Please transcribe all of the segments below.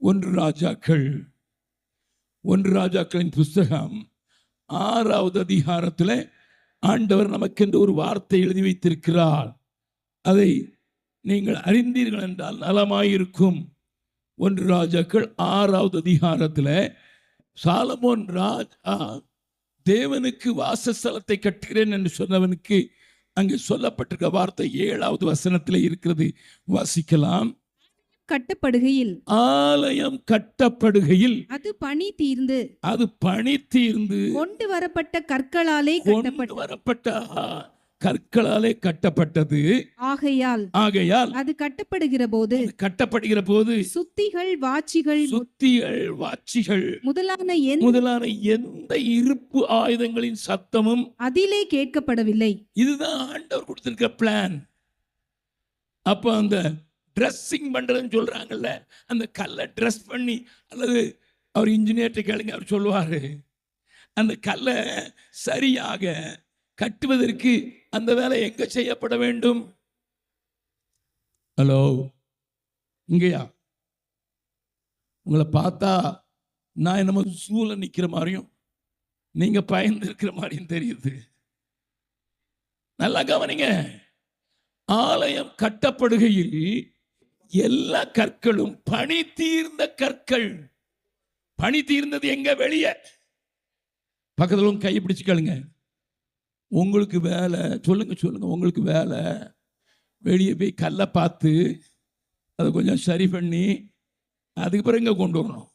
ஒன்று ராஜாக்கள் ஒன்று ராஜாக்களின் புஸ்தகம் ஆறாவது அதிகாரத்தில் ஆண்டவர் நமக்கென்று ஒரு வார்த்தை எழுதி வைத்திருக்கிறார். அதை நீங்கள் அறிந்தீர்கள் என்றால் நலமாயிருக்கும். ஒன்று ராஜாக்கள் ஆறாவது அதிகாரத்தில் சாலமோன் ராஜா தேவனுக்கு வாசஸ்தலத்தை கட்டுகிறேன் என்று சொன்னவனுக்கு அங்கு சொல்லப்பட்டிருக்க வார்த்தை ஏழாவது வசனத்தில் இருக்கிறது. வாசிக்கலாம். கட்டப்படுகையில். ஆலயம் கட்டப்படுகையில். அது பனி தீர்ந்து. அது பணி தீர்ந்து. கொண்டு வரப்பட்ட கற்களாலே கொண்டு வரப்பட்ட கற்களாலே கட்டப்பட்டது. ஆகையால் ஆகையால் அது கட்டப்படுகிற போது கட்டப்படுகிற போது சுத்திகள் வாச்சிகள் மு- சுத்திகள் வாட்சிகள் முதலான முதலான எந்த இருப்பு ஆயுதங்களின் சத்தமும் அதிலே கேட்கப்படவில்லை. இதுதான் ஆண்டவர் கொடுத்திருக்க பிளான் அப்போ அந்த ட்ரெஸ்ஸிங் பண்ணுறதுன்னு சொல்கிறாங்கல்ல அந்த கல்லை ட்ரெஸ் பண்ணி அல்லது அவர் இன்ஜினியர்கிட்ட கேளுங்க அவர் சொல்லுவார். அந்த கல்லை சரியாக கட்டுவதற்கு அந்த வேலை எங்கே செய்யப்பட வேண்டும்? ஹலோ இங்கேயா? உங்களை பார்த்தா நான் என்னமோ சூழ நிற்கிற மாதிரியும் நீங்கள் பயந்து இருக்கிற மாதிரியும் தெரியுது. நல்லா கவனிங்க. ஆலயம் கட்டப்படுகையில் எல்லா கற்களும் பனி தீர்ந்த கற்கள். பனி தீர்ந்தது எங்க வெளியே? பக்கத்தில் உங்க கையை பிடிச்சிக்கலுங்க உங்களுக்கு வேலை சொல்லுங்க சொல்லுங்க. உங்களுக்கு வேலை. வெளியே போய் கல்லை பார்த்து அதை கொஞ்சம் சரி பண்ணி அதுக்கு பிறகு கொண்டு வரணும்.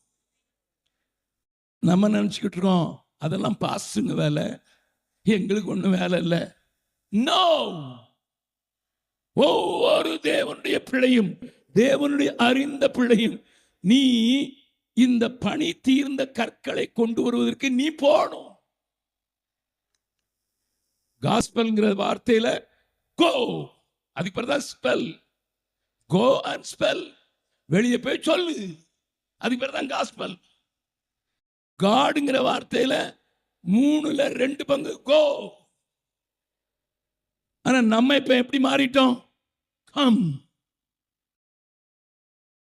நம்ம நினச்சிக்கிட்டு இருக்கோம் அதெல்லாம் பாசுங்க வேலை. எங்களுக்கு ஒன்றும் வேலை இல்லை. நோ ஒவ்வொரு தேவனுடைய பிள்ளையும் தேவனுடைய அறிந்த பிள்ளையும் நீ இந்த பணி தீர்ந்த கற்களை கொண்டு வருவதற்கு நீ போகணும். காஸ்பல்ங்கிற வார்த்தையில கோ. அதுக்கு பேர் தான் ஸ்பெல். Go and spell. வெளியே போய் சொல்லு. அதுக்கு பேர் தான் காஸ்பல். காடுங்கிற வார்த்தையில மூணுல ரெண்டு பங்கு கோ. ஆனா நம்ம இப்ப எப்படி மாறிட்டோம்? கம்.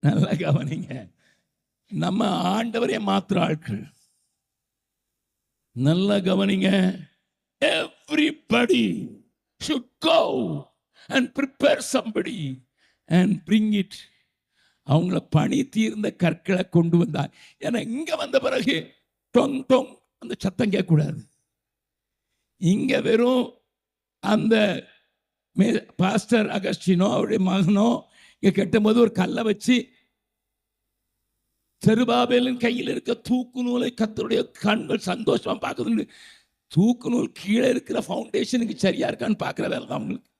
நல்லா கவனிங்க. நம்ம ஆண்டவரே மாத்துற ஆட்கள். நல்லா கவனிங்க. Everybody should go and prepare somebody and bring it அவங்கள பணி தீர்ந்த கற்களை கொண்டு வந்தார். ஏன்னா இங்கே வந்த பிறகு டொங் டொங் அந்த சத்தம் கேட்கக்கூடாது. இங்கே வெறும் அந்த மே- பாஸ்டர் அகஸ்டினோ அவருடைய மகனோ இங்கே கெட்டும் போது ஒரு கல்லை வச்சு செருபாபேலின் கையில் இருக்க தூக்கு நூலை கத்தருடைய கண்கள் சந்தோஷமா பார்க்குதுன்னு தூக்கு நூல் கீழே இருக்கிற ஃபவுண்டேஷனுக்கு சரியா இருக்கான்னு பார்க்குற வேலை தான் அவங்களுக்கு?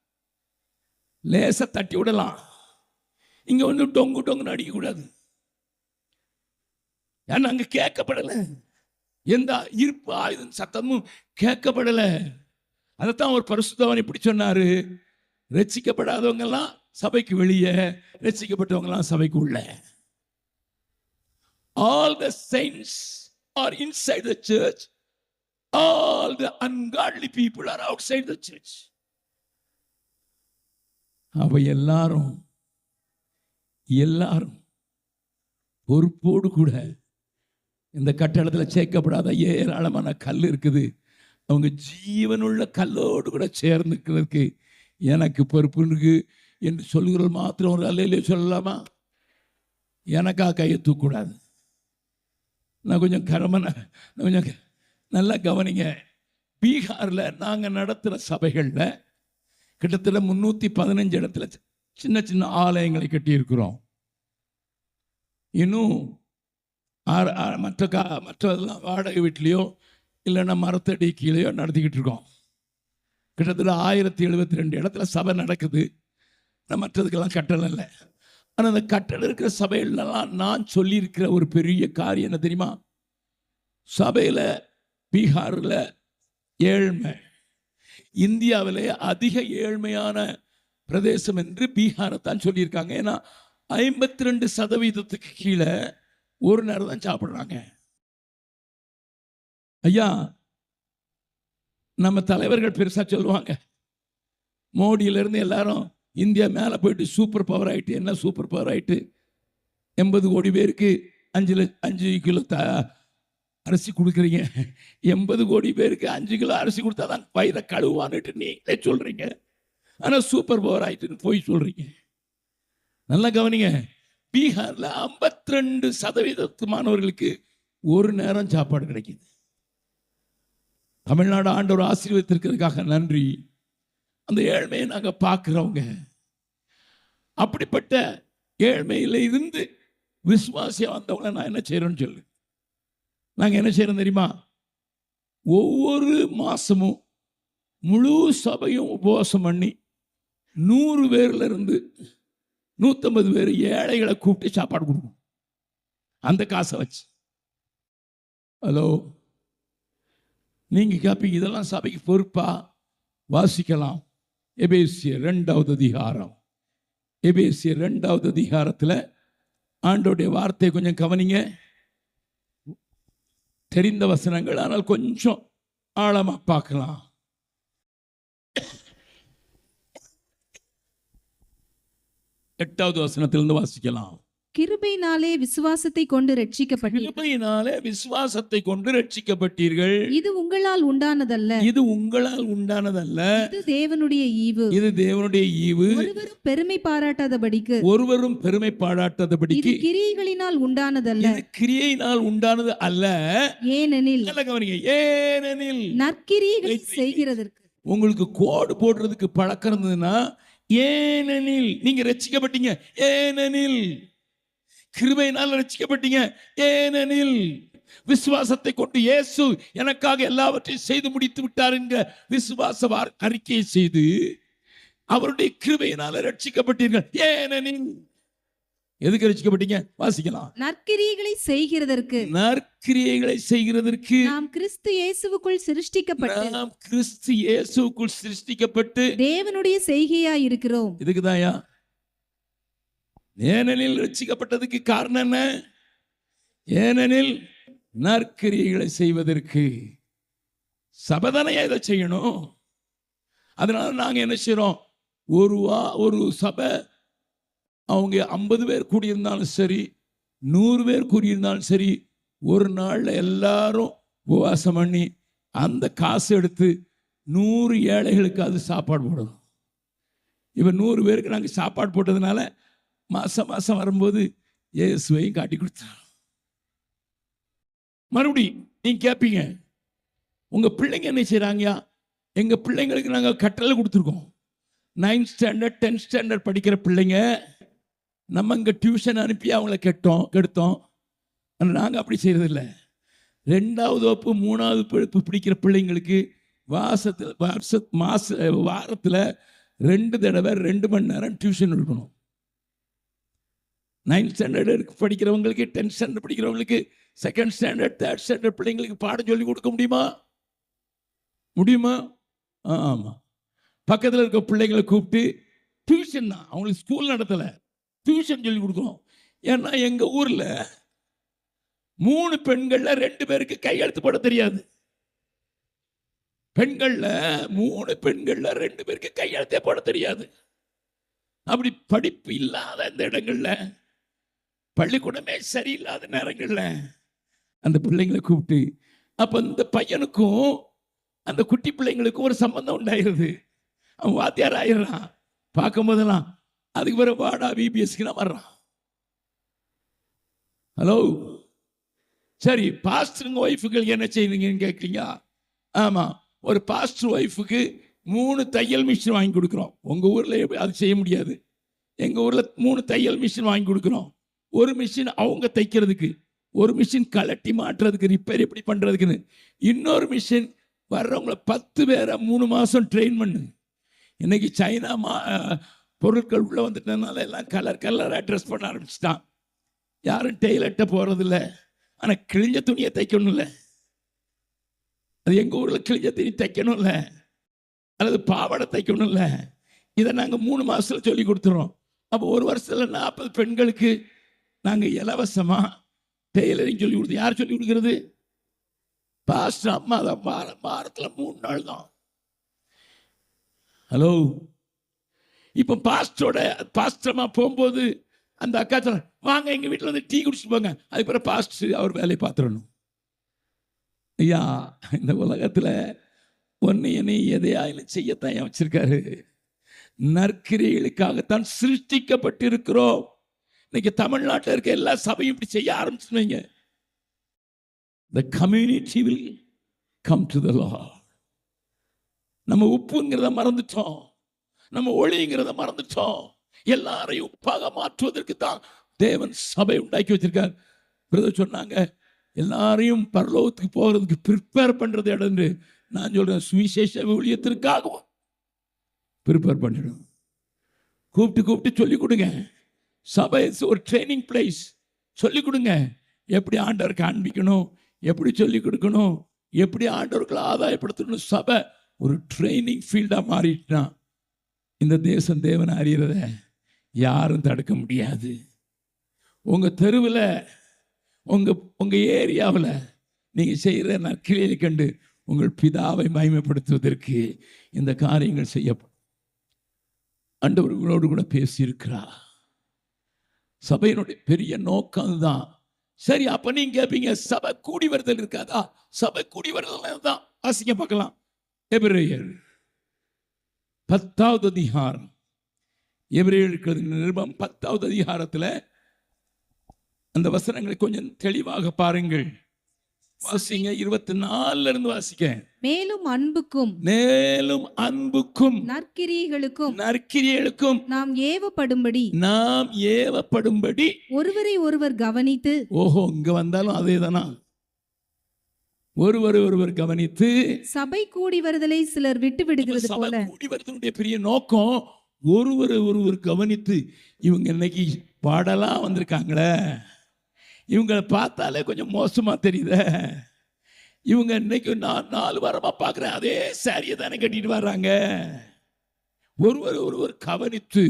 லேசை தட்டி விடலாம். இங்க வந்து டொங்கு டொங்குன்னு அடிக்கக்கூடாது ஏன்னா அங்க கேட்கப்படலை. எந்த இருப்பு ஆயுதம் சத்தமும் கேட்கப்படலை. அதைத்தான் ஒரு பரிசுத்தவன் இப்படி சொன்னாரு. ரசிக்கப்படாதவங்கெல்லாம் சபைக்கு வெளியே ரசிக்கப்பட்டவங்கெல்லாம் சபைக்கு உள்ள. All the saints are inside the church all the ungodly people are outside the church அவ எல்லாரும் எல்லாரும் பொறுப்போடு கூட இந்த கட்டடத்தில் சேர்க்கப்படாத ஏராளமான கல் இருக்குது. அவங்க ஜீவனுள்ள கல்லோடு கூட சேர்ந்துக்கிறதுக்கு எனக்கு பொறுப்பு இருக்கு என்று சொல்கிற மாத்திரம் ஒரு அல்லையிலே சொல்லலாமா? எனக்கா கையை தூக்கக்கூடாது. நான் கொஞ்சம் கரமன கொஞ்சம் க- நல்லா கவனிங்க. பீகாரில் நாங்கள் நடத்துகிற சபைகளில் கிட்டத்தட்ட முந்நூற்றி பதினஞ்சு இடத்துல சின்ன சின்ன ஆலயங்களை கட்டியிருக்கிறோம். இன்னும் ஆறு மற்ற கா மற்றதெல்லாம் வாடகை வீட்லேயோ இல்லைன்னா மரத்தடி கீழேயோ நடத்திக்கிட்டு இருக்கோம். கிட்டத்தட்ட ஆயிரத்தி எழுபத்தி ரெண்டு இடத்துல சபை நடக்குது. நான் மற்றதுக்கெல்லாம் கட்டணம் இல்லை. ஆனால் அந்த கட்டடம் இருக்கிற சபையிலலாம் நான் சொல்லியிருக்கிற ஒரு பெரிய காரியம் என்ன தெரியுமா? சபையில் பீகாரில் ஏழ்மை. இந்தியாவிலே அதிக ஏழ்மையான பிரதேசம் என்று பீகாரை தான் சொல்லியிருக்காங்க. ஏன்னா ஐம்பத்தி ரெண்டு சதவீதத்துக்கு கீழே ஒரு நேரம் தான் சாப்பிட்றாங்க. ஐயா நம்ம தலைவர்கள் பெருசாக சொல்லுவாங்க. மோடியிலேருந்து எல்லாரும் இந்தியா மேலே போயிட்டு சூப்பர் பவர் ஆகிட்டு என்ன சூப்பர் பவர் ஆகிட்டு எண்பது கோடி பேருக்கு அஞ்சு லட்ச அஞ்சு கிலோ த அரிசி கொடுக்குறீங்க. எண்பது கோடி பேருக்கு அஞ்சு கிலோ அரிசி கொடுத்தா தான் வயிறை கழுவான்னுட்டு நீங்களே சொல்கிறீங்க ஆனால் சூப்பர் பவர் ஆகிட்டுன்னு போய் சொல்கிறீங்க நல்லா கவனிங்க. பீகாரில் 52% ரெண்டு சதவீதத்து மாணவர்களுக்கு ஒரு நேரம் சாப்பாடு கிடைக்குது. தமிழ்நாடு ஆண்டவர் ஆசீர்வதித்திருக்கிறதுக்காக நன்றி. அந்த ஏழ்மையை நாங்கள் பார்க்குறவங்க. அப்படிப்பட்ட ஏழ்மையில் இருந்து விஸ்வாசியாக வந்தவங்கள நான் என்ன செய்கிறேன்னு சொல்லு. நாங்கள் என்ன செய்கிறோம் தெரியுமா? ஒவ்வொரு மாசமும் முழு சபையும் உபவாசம் பண்ணி நூறு பேர்லேருந்து நூற்றம்பது பேர் ஏழைகளை கூப்பிட்டு சாப்பாடு கொடுக்கணும். அந்த காசை வச்சு. ஹலோ? நீங்கள் கேட்பீங்க இதெல்லாம் சபைக்கு பொறுப்பாக வாசிக்கலாம். எபேசிய ரெண்டாவது அதிகாரம். எபேசிய ரெண்டாவது அதிகாரத்தில் ஆண்டோடைய வார்த்தையை கொஞ்சம் கவனிங்க. தெரிந்த வசனங்கள் ஆனால் கொஞ்சம் ஆழமாக பார்க்கலாம். எட்டாவது வசனத்திலிருந்து வாசிக்கலாம். கிருபையினாலே விசுவாசத்தை கொண்டு ரட்சிக்கப்பட்டீர்கள். கிருபையினாலே விசுவாசத்தை கொண்டு ரட்சிக்கப்பட்டீர்கள். இது உங்களால் உண்டானதல்ல. இது உங்களால் உண்டானதல்ல. இது தேவனுடைய ஈவு. இது தேவனுடைய ஈவு. ஒருவரும் பெருமை பாராட்டாதபடிக்கு. ஒருவரும் பெருமை இது பாராட்டாதபடிக்கு கிரியைகளினால் உண்டானதல்ல. இது கிரியையினால் உண்டானது அல்ல. ஏனெனில் கவனிங்க. ஏனெனில் நற்கிரியைகளை செய்கிறதற்கு. உங்களுக்கு கோடு போடுறதுக்கு பழக்கம் இருந்ததுன்னா ஏனெனில் நீங்க ரட்சிக்கப்பட்டீங்க. ஏனெனில் கிருபையினால் ரட்சிக்கப்பட்டீங்க ஏனெனில் விசுவாசத்தை கொண்டு இயேசு எனக்காக எல்லாவற்றையும் செய்து முடித்து விட்டார் என்கிற விசுவாச அறிக்கையை செய்து அவருடைய கிருபையினால ரட்சிக்கப்பட்டீர்கள் ஏனெனில் எதுக்கு ரட்சிக்கப்பட்டீங்க வாசிக்கலாம். நற்கிரியைகளை செய்கிறதற்கு. நற்கிரியைகளை செய்கிறதற்கு. நாம் கிறிஸ்து இயேசுவுக்குள் சிருஷ்டிக்கப்பட்டு. நாம் கிறிஸ்து இயேசுக்குள் சிருஷ்டிக்கப்பட்டு. தேவனுடைய செய்கையாய் இருக்கிறோம் இதுக்குதாயா ஏனெனில் ரட்சிக்கப்பட்டதுக்கு காரணம் என்ன? ஏனெனில் நற்கிரியைகளை செய்வதற்கு சபதனையா இதை செய்யணும். அதனால நாங்கள் என்ன செய்கிறோம் ஒரு வா ஒரு சபை அவங்க ஐம்பது பேர் கூடியிருந்தாலும் சரி நூறு பேர் கூடியிருந்தாலும் சரி ஒரு நாளில் எல்லாரும் உபவாசம் பண்ணி அந்த காசு எடுத்து நூறு ஏழைகளுக்கு அது சாப்பாடு போடணும். இப்போ நூறு பேருக்கு நாங்கள் சாப்பாடு போட்டதுனால மாசம் மாசம் வரும்போது இயேசுவையும் காட்டி கொடுத்தார் மறுபடி நீங்கள் கேட்பீங்க உங்க பிள்ளைங்க என்ன செய்றாங்கயா எங்க பிள்ளைங்களுக்கு நாங்கள் கட்டளை கொடுத்துருக்கோம். நைன்த் ஸ்டாண்டர்ட் டென்த் ஸ்டாண்டர்ட் படிக்கிற பிள்ளைங்க நம்ம இங்க டியூஷன் அனுப்பி அவங்கள கெட்டோம் கெடுத்தோம். ஆனால் நாங்கள் அப்படி செய்யறதில்ல ரெண்டாவது வகுப்பு மூணாவது படிப்பு பிடிக்கிற பிள்ளைங்களுக்கு வாசத்தில் வருஷ மாச வாரத்தில் ரெண்டு தடவை ரெண்டு மணி நேரம் டியூஷன் எடுக்கணும் நைன்த் ஸ்டாண்டர்டு படிக்கிறவங்களுக்கு டென்த் ஸ்டாண்டர்ட் படிக்கிறவங்களுக்கு செகண்ட் ஸ்டாண்டர்ட் தேர்ட் ஸ்டாண்டர்ட் பிள்ளைங்களுக்கு பாடம் சொல்லி கொடுக்க முடியுமா? முடியுமா? ஆ ஆமாம் பக்கத்தில் இருக்க பிள்ளைங்களை கூப்பிட்டு டியூஷன் தான். அவங்களுக்கு ஸ்கூல் நடத்தலை. டியூஷன் சொல்லி கொடுக்கணும். ஏன்னா எங்கள் ஊரில் மூணு பெண்களில் ரெண்டு பேருக்கு கையெழுத்து போட தெரியாது. பெண்களில் மூணு பெண்களில் ரெண்டு பேருக்கு கையெழுத்தே போட தெரியாது. அப்படி படிப்பு இல்லாத இந்த இடங்களில் பள்ளிக்கூடமே சரியில்லாத நேரங்கள்ல அந்த பிள்ளைங்களை கூப்பிட்டு அப்போ இந்த பையனுக்கும் அந்த குட்டி பிள்ளைங்களுக்கும் ஒரு சம்பந்தம் உண்டாயிருது. அவன் வாத்தியார் ஆயிடுறான். பார்க்கும் போதெல்லாம் அதுக்கு பிறகு வாடா பிபிஎஸ்க்கு நான் வர்றான். ஹலோ? சரி பாஸ்டருங்க ஒய்ஃபுகள் என்ன செய்வீங்கன்னு கேட்குறீங்க ஆமாம் ஒரு பாஸ்டர் ஒய்ஃபுக்கு மூணு தையல் மிஷின் வாங்கி கொடுக்குறோம். உங்கள் ஊரில் அது செய்ய முடியாது. எங்கள் ஊரில் மூணு தையல் மிஷின் வாங்கி கொடுக்குறோம். ஒரு மிஷின் அவங்க தைக்கிறதுக்கு ஒரு மிஷின் கலட்டி மாட்டுறதுக்கு ரிப்பேர் எப்படி பண்ணுறதுக்குன்னு இன்னொரு மிஷின் வர்றவங்கள பத்து பேரை மூணு மாதம் ட்ரெயின் பண்ணு இன்னைக்கு சைனா மா பொருட்கள் உள்ளே வந்துட்டதுனால எல்லாம் கலர் கலராக ட்ரெஸ் பண்ண ஆரம்பிச்சிட்டான். யாரும் டெய்லர்கிட்ட போகிறதில்ல ஆனால் கிழிஞ்ச துணியை தைக்கணும்ல. அது எங்கள் ஊரில் கிழிஞ்ச துணி தைக்கணும்ல. அல்லது பாவாடை தைக்கணும்ல. இதை நாங்கள் மூணு மாதத்தில் சொல்லி கொடுத்துறோம். அப்போ ஒரு வருஷத்தில் நாற்பது பெண்களுக்கு நாங்கள் இலவசமாக டெய்லரிங் சொல்லி கொடுத்து யார் சொல்லி கொடுக்குறது? பாஸ்டர் அம்மா தான். வார வாரத்தில் மூணு நாள் தான். ஹலோ இப்போ பாஸ்டரோட பாஸ்டரமாக போகும்போது அந்த அக்கா சொல்ல வாங்க எங்கள் வீட்டில் வந்து டீ குடிச்சிட்டு போங்க. அதுக்கு பிறகு அவர் வேலையை பார்த்துடணும். ஐயா இந்த உலகத்தில் ஒன்று என்னை எதையாயிலும் செய்யத்தான் வச்சுருக்காரு. வச்சிருக்காரு நற்கிரியைகளுக்காகத்தான் சிருஷ்டிக்கப்பட்டிருக்கிறோம். இன்னைக்கு தமிழ்நாட்டில் இருக்க எல்லா சபையும் இப்படி செய்ய ஆரம்பிச்சுருவீங்க. The community will come to the law நம்ம உப்புங்கிறத மறந்துட்டோம். நம்ம ஒளிங்கிறத மறந்துட்டோம். எல்லாரையும் உப்பாக மாற்றுவதற்கு தான் தேவன் சபை உண்டாக்கி வச்சிருக்கார். பிரதர் சொன்னாங்க எல்லாரையும் பரலோகத்துக்கு போகிறதுக்கு ப்ரிப்பேர் பண்ணுறது இடம்னு நான் சொல்கிறேன் சுவிசேஷ ஊழியத்திற்காகவும் ப்ரிப்பேர் பண்ணிடும் கூப்பிட்டு கூப்பிட்டு சொல்லிக் கொடுங்க. சபை ஒரு ட்ரைனிங் பிளேஸ் சொல்லிக் கொடுங்க. எப்படி ஆண்டவர் காண்பிக்கணும் எப்படி சொல்லிக் கொடுக்கணும்? எப்படி ஆண்டவர்களை ஆதாயப்படுத்தணும் சபை ஒரு ட்ரைனிங் ஃபீல்டாக மாறிட்டுனா இந்த தேசம் தேவனை அறியறத யாரும் தடுக்க முடியாது. உங்கள் தெருவில் உங்கள் உங்கள் ஏரியாவில் நீங்கள் செய்கிற நற்கிளையை கண்டு உங்கள் பிதாவை மகிமைப்படுத்துவதற்கு இந்த காரியங்கள் செய்யப்படும். ஆண்டவர்களோடு கூட பேசியிருக்கிறார். சபையினுடைய பெரிய நோக்கம் அதுதான். சரி அப்ப நீங்க கேட்பீங்க சபை கூடி வருதல் இருக்காதா? சபை கூடி வருதல் தான் வாசிக்க பார்க்கலாம். எபிரேயர் பத்தாவது அதிகாரம். எபிரேயருக்கு நிருபம் பத்தாவது அதிகாரத்தில் அந்த வசனங்களை கொஞ்சம் தெளிவாக பாருங்கள். வாசிங்க இருபத்தி நாலுல இருந்து வாசிக்க மேலும் அன்புக்கும் மேலும் அன்புக்கும் நற்கிரியைகளுக்கும் நற்கிரியலுக்கும் நாம் ஏவப்படும்படி நாம் ஏவப்படும்படி ஒருவரை ஒருவர் கவனித்து ஓஹோ இங்க வந்தாலும் அதே தானா ஒருவர் ஒருவர் கவனித்து சபை கூடி வருதலை சிலர் விட்டு விடுகிறது சபை போல. கூடி வருவதனுடைய பெரிய நோக்கம் ஒருவர் ஒருவர் கவனித்து இவங்க இன்னைக்கு பாடலாம் வந்திருக்காங்களே. இவங்களை பார்த்தாலே கொஞ்சம் மோசமாக தெரியுத. இவங்க இன்னைக்கு நான் நாலு வாரமாக பார்க்குறேன். அதே சாரியை தானே கட்டிட்டு வர்றாங்க. ஒருவர் ஒருவர் கவனித்து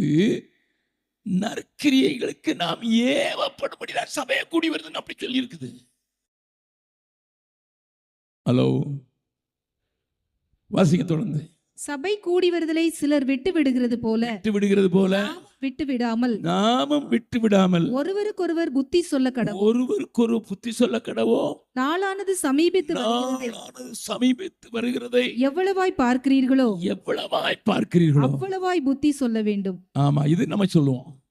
நற்கிரியைகளுக்கு நாம் ஏவப்படும்படி நான் சபையை கூடி வருதுன்னு அப்படி சொல்லி இருக்குது ஹலோ வாசிங்க தொடர்ந்து. சபை கூடி வருதலை சிலர் விட்டு விடுகிறது போல. விட்டு விடுகிறது போல. விட்டு விடாமல். நாமும் விட்டு விடாமல். ஒருவருக்கொருவர் புத்தி சொல்ல கடவும். ஒருவருக்கொரு புத்தி சொல்ல கடவோ நாளானது சமீபித்து சமீபித்து வருகிறதை. எவ்வளவாய் பார்க்கிறீர்களோ. எவ்வளவாய் பார்க்கிறீர்களோ. அவ்வளவாய் புத்தி சொல்ல வேண்டும். ஆமா இது நம்ம சொல்லுவோம்.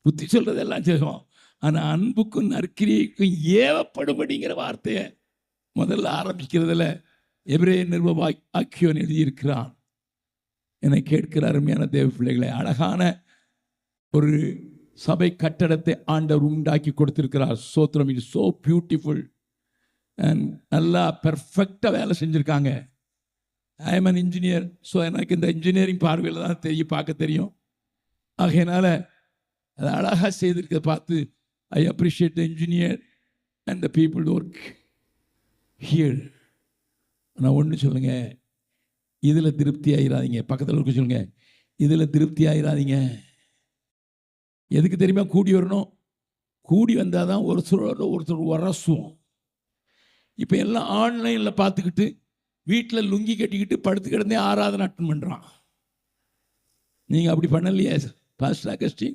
புத்தி சொல்றதெல்லாம் செய்வோம். ஆனா அன்புக்கும் நற்கிரியைக்கும் ஏவப்படும்படிங்கிற வார்த்தையை முதல்ல ஆரம்பிக்கிறதுல எபிரே நிர்வாய் ஆக்கியோன் எழுதியிருக்கிறான். என்னை கேட்கிற அருமையான தேவ பிள்ளைகளை அழகான ஒரு சபை கட்டடத்தை ஆண்டவர் உண்டாக்கி கொடுத்திருக்கிறார். சோத்திரம் இட் சோ பியூட்டிஃபுல் அண்ட் நல்லா பெர்ஃபெக்டாக வேலை செஞ்சுருக்காங்க. I am an engineer so எனக்கு இந்த இன்ஜினியரிங் பார்வையில் தான் தெரியும் பார்க்க தெரியும். ஆகையினால அதை அழகாக செய்திருக்க பார்த்து I appreciate the engineer and the people work here நான் ஒன்று சொல்லுங்க. இதில் திருப்தி ஆகிடாதீங்க பக்கத்தில் இருக்க சொல்லுங்க. இதில் திருப்தி ஆகிடாதீங்க எதுக்கு தெரியுமா? கூடி வரணும். கூடி வந்தால் தான் ஒருத்தரோட ஒருத்தர் உரசுவோம் இப்போ எல்லாம் ஆன்லைனில் பார்த்துக்கிட்டு வீட்டில் லுங்கி கட்டிக்கிட்டு படுத்து கிடந்தே ஆராதனை அட்டன் பண்ணுறான் நீங்கள் அப்படி பண்ணலையே பாஸ்டர் அகஸ்டி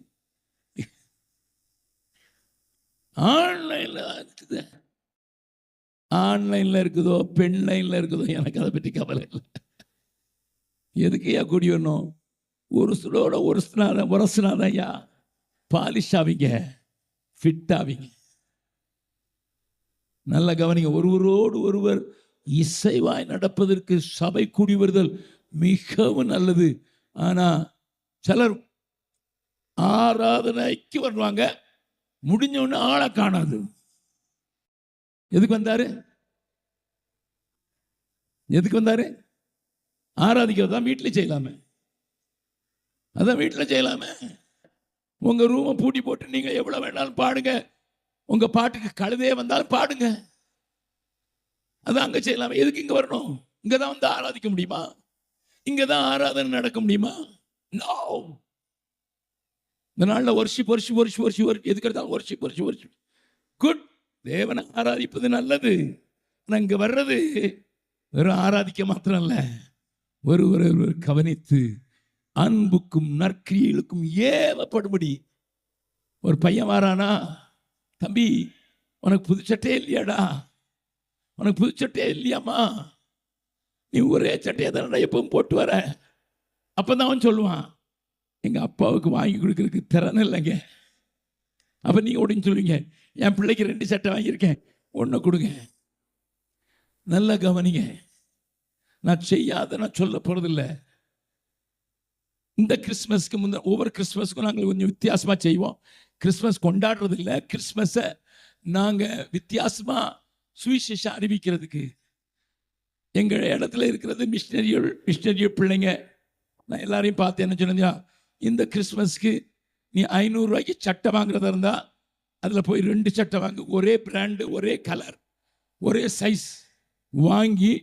ஆன்லைனில் ஆன்லைனில் இருக்குதோ பெண் லைனில் இருக்குதோ எனக்கு அதை பற்றி கவலை இல்லை. எதுக்கையா கூடி வரணும்? ஒரு சிலோட ஒரு சினாத உரசுனாதான் ஐயா. பாலிஷ் ஆவீங்க ஃபிட் ஆவீங்க. நல்ல கவனிங்க ஒருவரோடு ஒருவர் இசைவாய் நடப்பதற்கு சபை கூடி வருதல் மிகவும் நல்லது. ஆனால் சிலர் ஆராதனைக்கு வருவாங்க முடிஞ்ச ஆளை காணாது. எதுக்கு வந்தாரு? எதுக்கு வந்தாரு? ஆராதிக்கிறது தான் வீட்டில் செய்யலாமே. அதான் வீட்டில் செய்யலாமே. உங்க ரூமை பூட்டி போட்டு நீங்க எவ்வளவு வேணாலும் பாடுங்க. உங்க பாட்டுக்கு கழுதே வந்தாலும் பாடுங்க. அதான் அங்க செய்யலாமே. எதுக்கு இங்க வரணும்? இங்கே தான் வந்து ஆராதிக்க முடியுமா? இங்கே தான் ஆராதனை நடக்க முடியுமா? நோ இந்த நாளில் வருஷி வருஷி வருஷி வருஷி வருஷி எதுக்கு எடுத்தாலும் வருஷி வருஷி குட் தேவனை ஆராதிப்பது நல்லது. ஆனால் இங்கே வர்றது வெறும் ஆராதிக்க மாத்திரம் இல்ல ஒருவர் ஒருவர் கவனித்து அன்புக்கும் நற்கிரியலுக்கும் ஏவப்படும்படி. ஒரு பையன் வாரானா தம்பி உனக்கு புது சட்டையே இல்லையாடா? உனக்கு புது சட்டையே இல்லையாம்மா? நீ ஒரே சட்டையை தானடா எப்பவும் போட்டு வர? அப்போ தான் அவன் சொல்லுவான் எங்கள் அப்பாவுக்கு வாங்கி கொடுக்கறதுக்கு திறன் இல்லைங்க. அப்போ நீங்கள் உடனே சொல்லுவீங்க என் பிள்ளைக்கு ரெண்டு சட்டை வாங்கியிருக்கேன். ஒன்று கொடுங்க. நல்லா கவனிங்க. நான் செய்யாத நான் சொல்ல போகிறதில்ல இந்த கிறிஸ்மஸ்க்கு முந்தைய ஒவ்வொரு கிறிஸ்மஸ்க்கும் நாங்கள் கொஞ்சம் வித்தியாசமாக செய்வோம். கிறிஸ்மஸ் கொண்டாடுறது இல்லை கிறிஸ்மஸை நாங்கள் வித்தியாசமாக சுவிசேஷம் அறிவிக்கிறதுக்கு. எங்கள் இடத்துல இருக்கிறது மிஷினரிகள் மிஷினரிகள் பிள்ளைங்க. நான் எல்லாரையும் பார்த்து என்ன சொன்னேன் இந்த கிறிஸ்மஸ்க்கு நீ ஐநூறுரூவாய்க்கு சட்டை வாங்குறதா இருந்தால் அதில் போய் ரெண்டு சட்டை வாங்கி. ஒரே பிராண்டு ஒரே கலர் ஒரே சைஸ் வாங்கி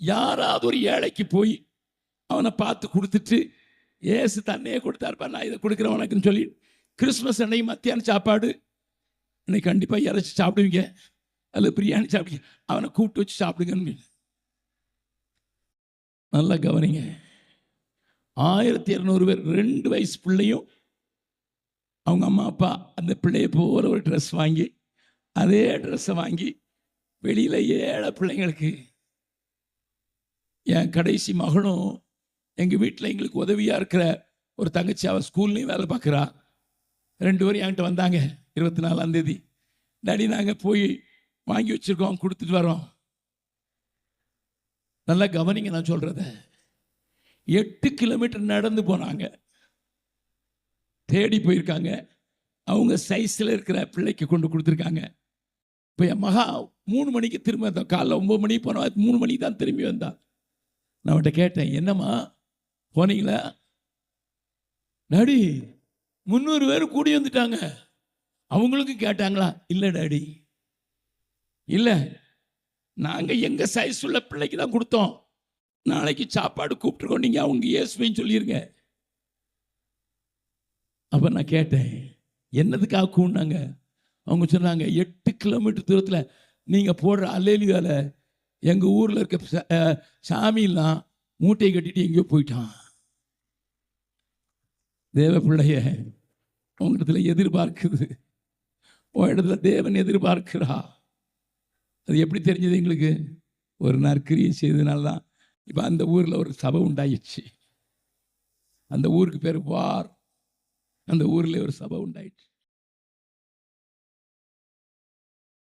யாராவது ஒரு ஏழைக்கு போய் அவனை பார்த்து கொடுத்துட்டு ஏசு தன்னையே கொடுத்தாருப்பா நான் இதை கொடுக்குறேன் உனக்குன்னு சொல்லி கிறிஸ்மஸ் அன்னைக்கு மத்தியான சாப்பாடு இன்னைக்கு கண்டிப்பாக இறைச்சி சாப்பிடுவீங்க. அதில் பிரியாணி சாப்பிடுங்க. அவனை கூப்பிட்டு வச்சு சாப்பிடுங்கன்னு நல்லா கவனிங்க. ஆயிரத்தி இரநூறு பேர் ரெண்டு வயசு பிள்ளையும் அவங்க அம்மா அப்பா அந்த பிள்ளைய போகிற ஒரு ட்ரெஸ் வாங்கி அதே ட்ரெஸ்ஸை வாங்கி வெளியில் ஏழை பிள்ளைங்களுக்கு என் கடைசி மகனும் எங்கள் வீட்டில் எங்களுக்கு உதவியாக இருக்கிற ஒரு தங்கச்சி அவள் ஸ்கூல்லையும் வேலை பார்க்குறா. ரெண்டு பேரும் என்கிட்ட வந்தாங்க இருபத்தி நாலாந்தேதி டாடி நாங்கள் போய் வாங்கி வச்சுருக்கோம் கொடுத்துட்டு வரோம். நல்லா கவனிங்க நான் சொல்கிறத எட்டு கிலோமீட்டர் நடந்து போனாங்க. தேடி போயிருக்காங்க. அவங்க சைஸில் இருக்கிற பிள்ளைக்கு கொண்டு கொடுத்துருக்காங்க. இப்போ என் மகா மூணு மணிக்கு திரும்ப வந்தான். காலைல ஒம்பது மணிக்கு போனோம் மூணு மணிக்கு தான் திரும்பி வந்தான். நான் அவன்கிட்ட கேட்டேன் என்னம்மா போனீங்களா? டாடி முந்நூறு பேர் கூடி வந்துட்டாங்க. அவங்களுக்கும் கேட்டாங்களா? இல்லை டாடி. இல்லை நாங்கள் எங்கள் சைஸ் உள்ள பிள்ளைக்கு தான் கொடுத்தோம். நாளைக்கு சாப்பாடு கூப்பிட்டுருக்கோம். நீங்கள் அவங்க இயேசுவையும் சொல்லியிருங்க அப்போ நான் கேட்டேன் என்னதுக்காக கூண்டாங்க அவங்க சொன்னாங்க எட்டு கிலோமீட்டர் தூரத்தில் நீங்கள் போடுற அலேலியாவில் எங்கள் ஊரில் இருக்க ச- சாமியெல்லாம் மூட்டையை கட்டிட்டு எங்கேயோ போயிட்டான். தேவ பிள்ளைய உங்களிடத்துல எதிர்பார்க்குது. உன் இடத்துல தேவன் எதிர்பார்க்கிறா. அது எப்படி தெரிஞ்சது எங்களுக்கு? ஒரு நற்கிரியை செய்ததுனால தான் இப்போ அந்த ஊரில் ஒரு சபை உண்டாயிடுச்சு. அந்த ஊருக்கு பேர் வார் அந்த ஊரில் ஒரு சபை உண்டாயிடுச்சு.